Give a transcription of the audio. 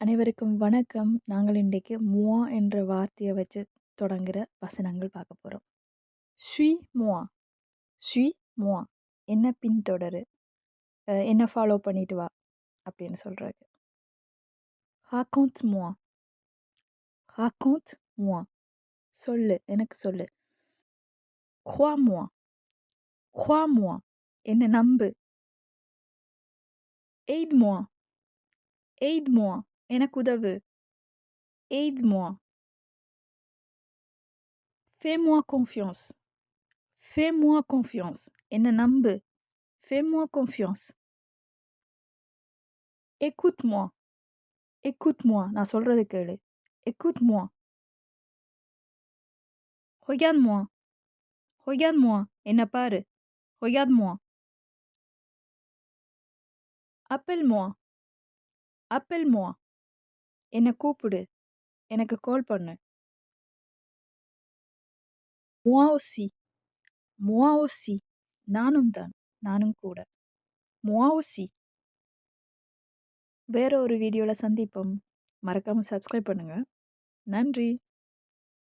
அனைவருக்கும் வணக்கம். நாங்கள் இன்றைக்கு முவா என்ற வார்த்தையை வச்சு தொடங்குகிற வசனங்கள் பார்க்க போகிறோம் "suis முவா "suis முவா என்ன பின்தொடரு. என்ன ஃபாலோ பண்ணிட்டு வா அப்படின்னு சொல்கிறாரு "raconte முவா "raconte முவா சொல்லு, எனக்கு சொல்லு. குவா முவா குவா முவா என்ன நம்பு. எய்த் முவா எய்த் முவா எனக்கு உதவு. "aide moi" "fais moi confiance" "fais moi confiance" என்ன நம்பு. "fais moi confiance" "écoute moi" "écoute moi" நான் சொல்றத கேளு. "écoute moi" "regarde moi" என்னை கூப்பிடு. எனக்கு கால் பண்ணு. "moi aussi" "moi aussi" நானும் தான். நானும் கூட. "moi aussi" வேற ஒரு வீடியோல சந்திப்போம். மறக்காம சப்ஸ்கிரைப் பண்ணுங்க. நன்றி.